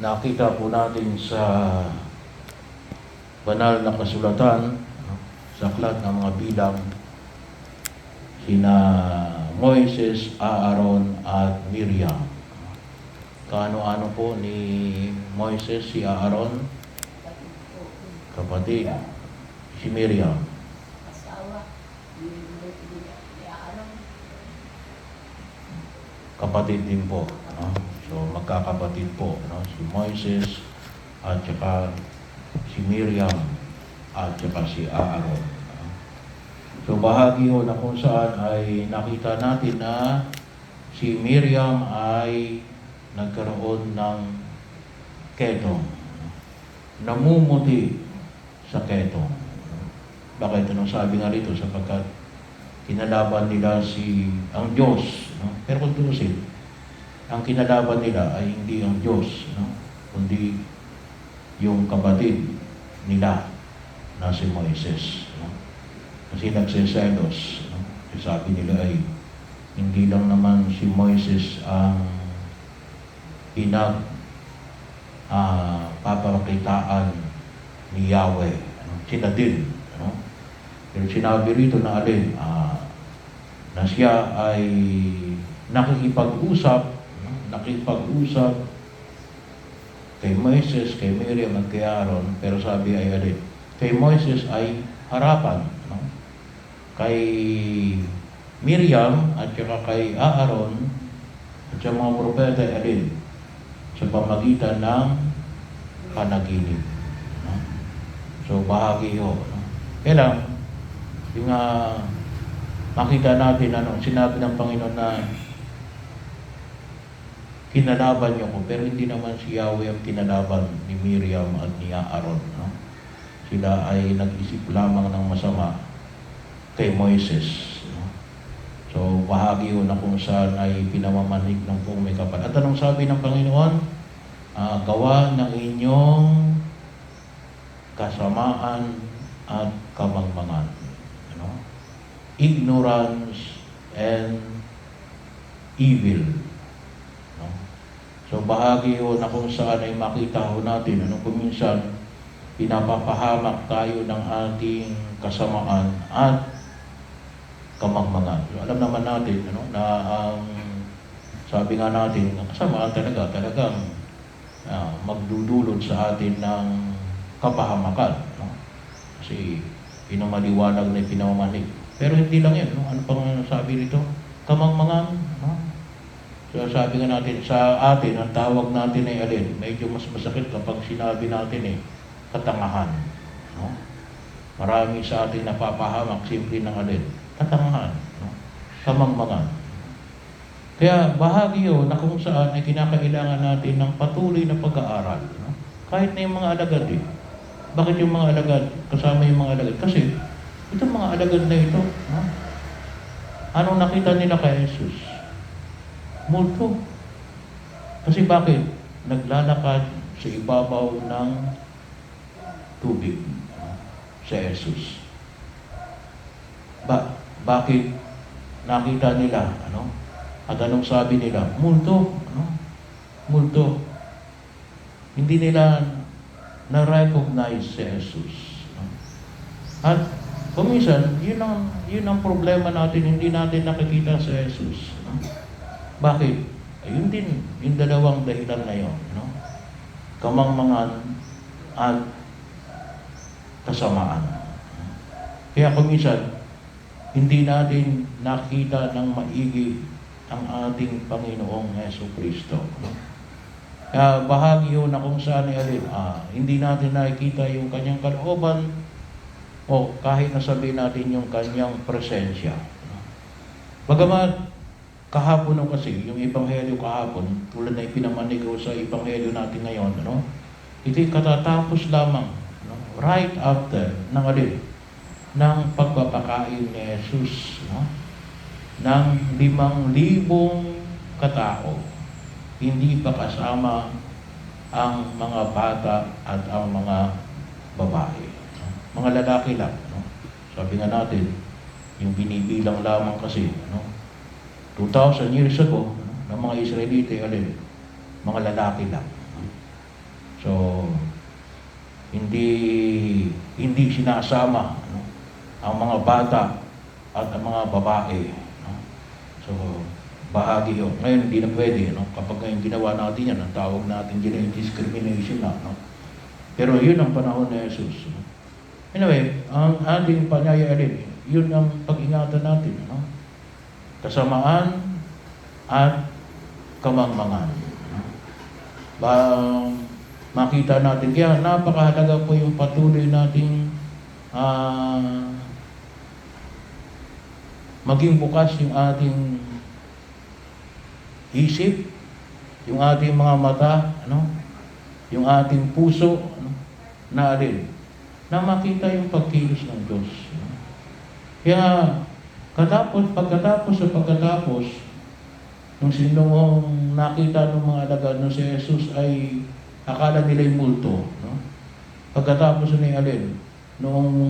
nakita po natin sa banal na kasulatan, sa aklat ng mga bilang, sina Moises, Aaron, at Miriam. Kaano-ano po ni Moises si Aaron? Kapatid. Si Miriam. Kapatid din po. No? So magkakapatid po. No? Si Moises at saka si Miriam at saka si Aaron. So bahagi ho na kung saan ay nakita natin na si Miriam ay nagkaroon ng ketong. Namumuti sa ketong. Bakit? Anong sabi nga rito? Sapagkat kinalaban nila si ang Diyos. No? Pero kung tutusin, ang kinalaban nila ay hindi ang Diyos, no? kundi yung kapatid nila na si Moises. No? Kasi nagsiselos. No? Sabi nila ay hindi lang naman si Moises ang pinag ah, papakitaan ni Yahweh. No? Sila din. No? Pero sinabi rito na alin, ah, na siya ay nakikipag-usap, no? nakikipag-usap kay Moises, kay Miriam at kay Aaron, pero sabi ay alin, kay Moises ay harapan, no? kay Miriam at saka kay Aaron at sa mga propeta ay alin, sa pamagitan ng panaginip. No? So bahagi yun. No? Kaya lang, yung uh, makita natin ano, sinabi ng Panginoon na kinalaban niyo ko, pero hindi naman si Yahweh ang kinalaban ni Miriam at ni Aaron. No? Sila ay nag-isip lamang ng masama kay Moises. No? So, bahagi yun na kung saan ay pinamamanig ng kung may kapal. At anong sabi ng Panginoon? Ah, gawa ng inyong kasamaan at kamangmangan. Ano? Ignorance and evil. So bahagi ho na kung saan ay makita ho natin, ano kung minsan pinapapahamak tayo ng ating kasamaan at kamangmangan. So, alam naman natin ano, na ang sabi nga natin, ang kasamaan talaga, talagang ah, magdudulot sa atin ng kapahamakan. No? Kasi pinamaliwanag na pinamamanig. Pero hindi lang yan. No? Ano pang sabi rito? Kamangmangan. No? So sabi nga natin, sa atin, ang tawag natin ay alin, medyo mas masakit kapag sinabi natin eh, katangahan. No? Marami sa atin napapahamak, simple ng alin, katangahan. No? Kamangmangan. Kaya bahagi yun na kung saan ay kinakailangan natin ng patuloy na pag-aaral. No? Kahit na yung mga alagad eh. Bakit yung mga alagad? Kasama yung mga alagad. Kasi itong mga alagad na ito, no? anong nakita nila kay Jesus? Multo. Kasi bakit? Naglalakad sa ibabaw ng tubig sa Jesus. Ba bakit nakita nila? Ano? At anong sabi nila? Multo. Ano? Multo. Hindi nila na-recognize si Jesus. no? At kuminsan, yun ang, yun ang problema natin, hindi natin nakikita si Jesus. Bakit? Ayun din, yung dalawang dahilan na yun. No? Kamangmangan at kasamaan. Kaya kuminsan, hindi natin nakita ng maigi ang ating Panginoong Yeso Kristo. Kaya bahagi yun na kung saan ay alin, ah, hindi natin nakikita yung kanyang kalooban o kahit nasabihin natin yung kanyang presensya. Bagamat kahapon no kasi, yung Ebanghelyo kahapon, tulad na ipinamanig ko sa Ebanghelyo natin ngayon, ano? ito'y katatapos lamang, no? right after ng alin, ng pagpapakain ni Jesus, no? ng limang libong katao, hindi pa kasama ang mga bata at ang mga babae. no? Mga lalaki lang. No? Sabi nga natin, yung binibilang lamang kasi, no? 2,000 years ago, ng mga Israelite, alin, mga lalaki lang. So, hindi hindi sinasama no, ang mga bata at ang mga babae. No? So, bahagi yun. Ngayon, hindi na pwede. No? Kapag ngayon ginawa natin yan, ang tawag natin din ay discrimination na. No? Pero yun ang panahon ni Jesus. No? Anyway, ang ating pangyayari, yun ang pag-ingatan natin. No? Kasamaan at kamangmangan. Ba, makita natin, kaya napakahalaga po yung patuloy nating ah, maging bukas yung ating isip, yung ating mga mata, ano, yung ating puso, ano, na alin, na makita yung pagkilos ng Diyos. no? Kaya, katapos, pagkatapos sa pagkatapos, nung sinong nakita ng mga alagad na si Jesus ay akala nila'y multo. No? Pagkatapos na alin, nung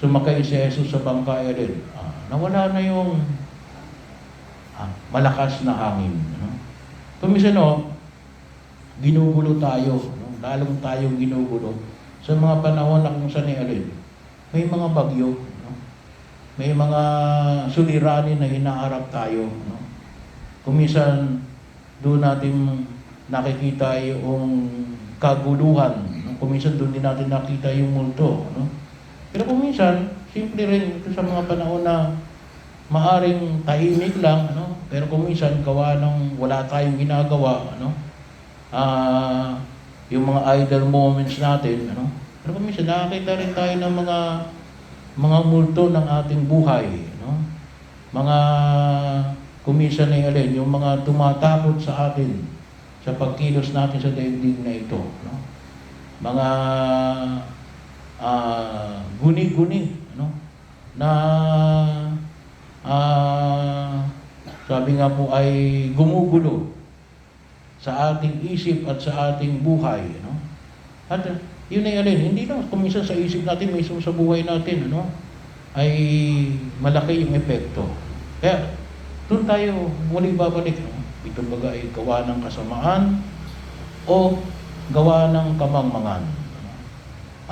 sumakay si Jesus sa bangkay alin, ah, nawala na yung ah, malakas na hangin. No? Kumisan no, ginugulo tayo, no? lalong tayong ginugulo sa mga panahon na kung saan alin. May mga bagyo? May mga suliranin na hinaharap tayo. No? Kumisan doon natin nakikita yung kaguluhan. No? Kumisan doon din natin nakita yung multo. No? Pero kumisan, simple rin ito sa mga panahon na maaring tahimik lang, ano? pero kumisan gawa ng wala tayong ginagawa, ano? Ah, yung mga idle moments natin, ano? Pero kumisan nakakita rin tayo ng mga mga multo ng ating buhay, no? Mga kumisan na alin, yung mga tumatakot sa atin sa pagkilos natin sa daigdig na ito, no? Mga ah, guni-guni, no? Na ah, sabi nga po ay gumugulo sa ating isip at sa ating buhay. No? At uh, yun ay alin, hindi lang kuminsan sa isip natin, mismo sa buhay natin, ano, ay malaki yung epekto. Kaya doon tayo muli babalik. No? Ito baga ay gawa ng kasamaan o gawa ng kamangmangan.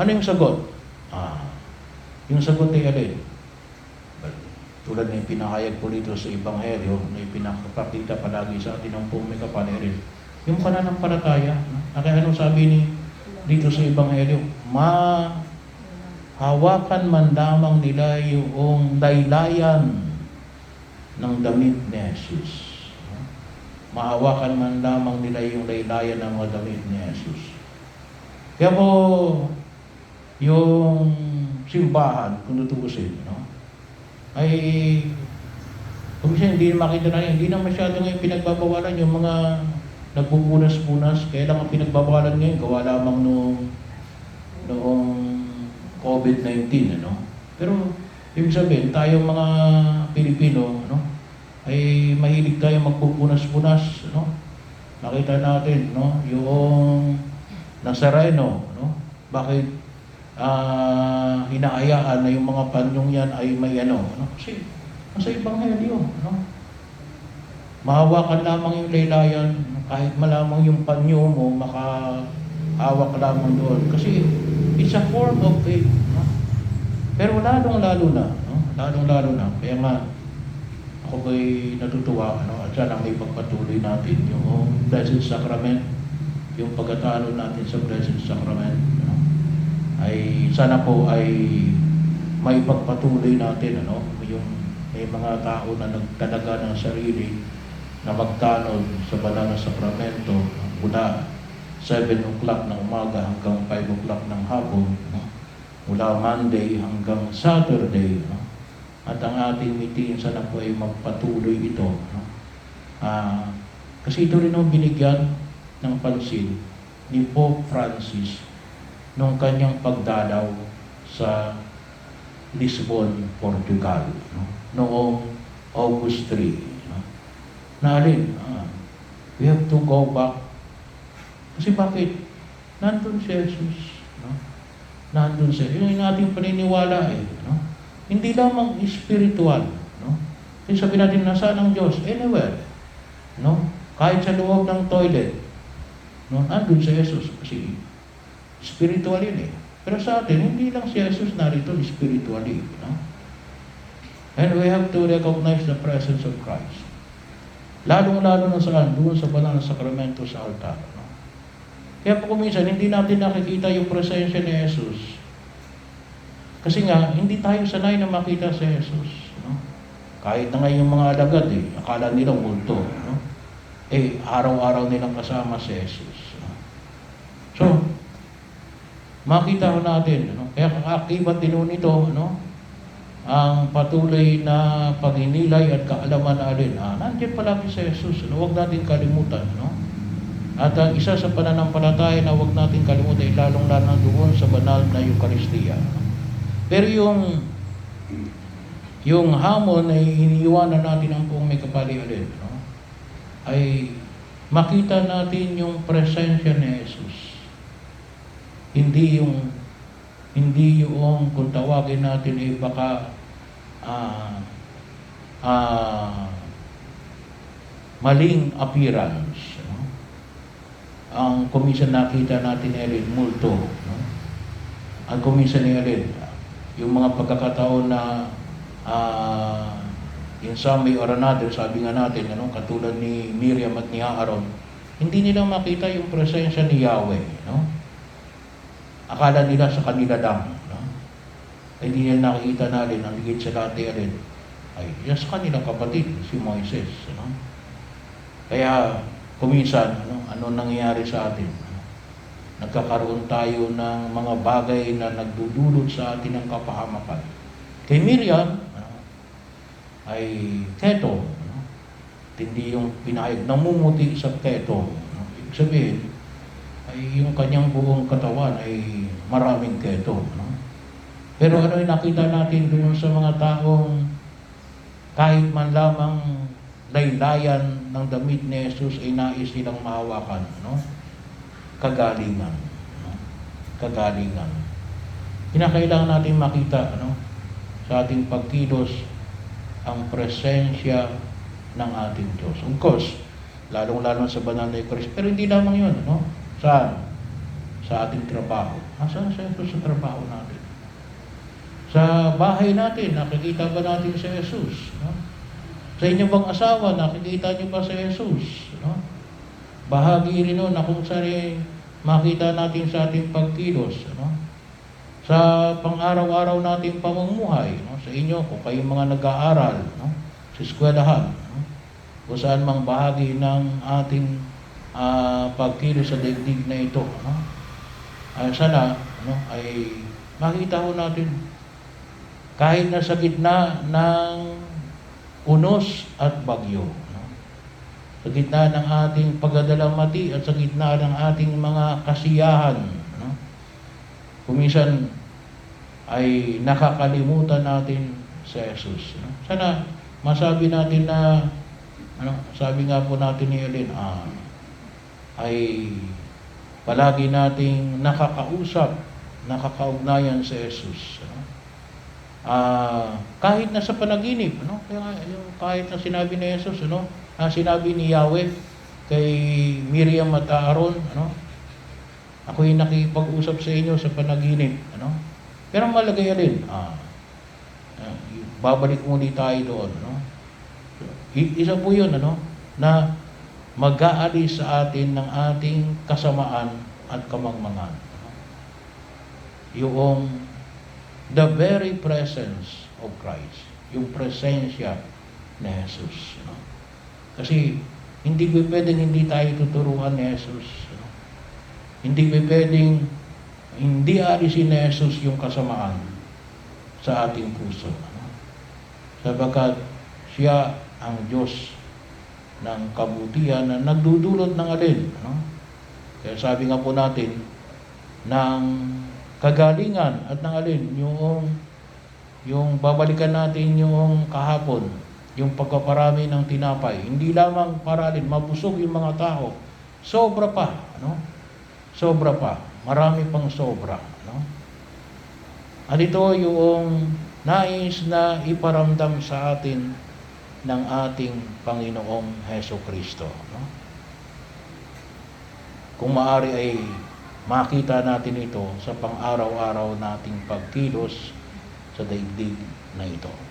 Ano yung sagot? Ah, yung sagot ay alin? tulad ng pinakayag po dito sa Ebanghelyo na ipinakapakita palagi sa atin ng kapanirin. Yung pananampalataya. No? Kaya anong sabi ni dito sa Ebanghelyo? Mahawakan man lamang nila yung daylayan ng damit ni Jesus. Mahawakan man lamang nila yung daylayan ng mga damit ni Jesus. Kaya po, yung simbahan, kung tutuusin, no? ay kung hindi makita na hindi na masyado ngayon pinagbabawalan yung mga nagpupunas-punas. Kaya lang ang pinagbabawalan ngayon, gawa lamang noong, noong COVID-19, ano? Pero, ibig sabihin, tayo mga Pilipino, ano? Ay mahilig tayo magpupunas-punas, ano? Nakita natin, no? Yung Nazareno, no? Bakit ah hinahayaan na yung mga panyong yan ay may ano, ano? Kasi nasa Ebanghelyo, no? Mahawakan lamang yung laylayan, kahit malamang yung panyo mo, makahawak lamang doon. Kasi it's a form of faith, no? Pero lalong-lalo na, no? Lalong-lalo na. Kaya nga, ako ba'y natutuwa, ano? At sana may pagpatuloy natin yung Blessed Sacrament, yung pagkatalo natin sa Blessed Sacrament, no? ay sana po ay may pagpatuloy natin ano yung may mga tao na nagtalaga ng sarili na magtanod sa banal na sakramento mula 7 o'clock ng umaga hanggang 5 o'clock ng hapon mula Monday hanggang Saturday at ang ating meeting sana po ay magpatuloy ito? Ah, kasi ito rin ang binigyan ng pansin ni Pope Francis nung kanyang pagdalaw sa Lisbon, Portugal, no? noong August 3. Na alin, ah, we have to go back. Kasi bakit? Nandun si Jesus. No? Nandun siya. Yun yung ating paniniwala eh. No? Hindi lamang spiritual. No? Kasi sabi natin, nasaan ang Diyos? Anywhere. No? Kahit sa loob ng toilet. No? Andun si Jesus kasi spiritual yun eh. Pero sa atin, hindi lang si Jesus narito spiritually. No? And we have to recognize the presence of Christ. Lalong-lalo na saan? Doon sa banal na sakramento sa altar. No? Kaya po kuminsan, hindi natin nakikita yung presensya ni Jesus. Kasi nga, hindi tayo sanay na makita si Jesus. No? Kahit na nga yung mga alagad, eh, akala nila multo. No? Eh, araw-araw nilang kasama si Jesus. No? So, makita ko natin, ano? kaya kaakibat din nito, ano? Ang patuloy na paghinilay at kaalaman natin, ah, nandiyan palagi si Jesus, huwag natin kalimutan. No? At ang isa sa pananampalataya na huwag natin kalimutan, lalong-lalo doon sa banal na Eucharistia. Pero yung yung hamon ay iniiwanan natin ang buong may kapalialin, no? ay makita natin yung presensya ni Jesus. Hindi yung hindi yung kung tawagin natin ay baka ah ah, maling appearance. No? Ang kuminsan nakita natin Ellen multo. No? Ang kuminsan ni Ellen, yung mga pagkakataon na ah in some way or another, sabi nga natin, ano, katulad ni Miriam at ni Aaron, hindi nila makita yung presensya ni Yahweh. No? Akala nila sa kanila lang. Ay hindi nila nakikita natin, ang higit sa lahat ay alin, ay sa kanilang kapatid, si Moises. No? Kaya, kuminsan, ano, ano nangyayari sa atin? Ano? Nagkakaroon tayo ng mga bagay na nagdudulot sa atin ng kapahamakan. Kay Miriam, ano, ay keto. Ano? Hindi yung pinahayag, namumuti sa keto. Ano? Ibig sabihin, ay yung kanyang buong katawan ay maraming keto. No? Pero ano yung nakita natin doon sa mga taong kahit man lamang laylayan ng damit ni Jesus ay nais silang mahawakan. No? Kagalingan. No? Kagalingan. Kinakailangan natin makita ano, sa ating pagkilos ang presensya ng ating Diyos. Of course, lalong-lalo sa banal na Eucharist. Pero hindi lamang yun. No? Saan? Sa ating trabaho. Nasaan sa ito sa trabaho natin? Sa bahay natin, nakikita ba natin si Jesus? No? Sa inyong bang asawa, nakikita niyo ba si Jesus? No? Bahagi rin nun na kung saan eh, makita natin sa ating pagkilos. No? Sa pang-araw-araw nating pamumuhay, no? sa inyo, kung kayong mga nag-aaral, no? sa eskwelahan, no? kung saan mang bahagi ng ating uh, pagkilos sa daigdig na ito. No? Uh, sana no, ay makita ho natin kahit na sa gitna ng unos at bagyo. Sa gitna ng ating pagdadalamati at sa gitna ng ating mga kasiyahan. No? Kumisan ay nakakalimutan natin si Jesus. No? Sana masabi natin na ano, sabi nga po natin ni Ellen, ah, ay palagi nating nakakausap, nakakaugnayan sa Jesus. Ano? Ah, kahit na sa panaginip, ano? Kaya yung kahit na sinabi ni Jesus, ano? Ah, sinabi ni Yahweh kay Miriam at Aaron, ano? Ako yung nakipag-usap sa inyo sa panaginip, ano? Pero malagay rin, ah, ah, babalik muli tayo doon, no? Isa po yun, ano? Na mag-aalis sa atin ng ating kasamaan at kamangmangan. Yung the very presence of Christ, yung presensya ni Jesus. No? Kasi hindi pa pwedeng hindi tayo tuturuan ni Jesus. No? Hindi pa pwedeng hindi alisin ni Jesus yung kasamaan sa ating puso. No? Sabagat siya ang Diyos ng kabutihan na nagdudulot ng alin. No? Kaya sabi nga po natin, ng kagalingan at ng alin, yung, yung babalikan natin yung kahapon, yung pagkaparami ng tinapay. Hindi lamang para alin, mabusog yung mga tao. Sobra pa. No? Sobra pa. Marami pang sobra. No? At ito yung nais na iparamdam sa atin ng ating Panginoong Heso Kristo. No? kung maari ay makita natin ito sa pang-araw-araw nating pagkilos sa daigdig na ito.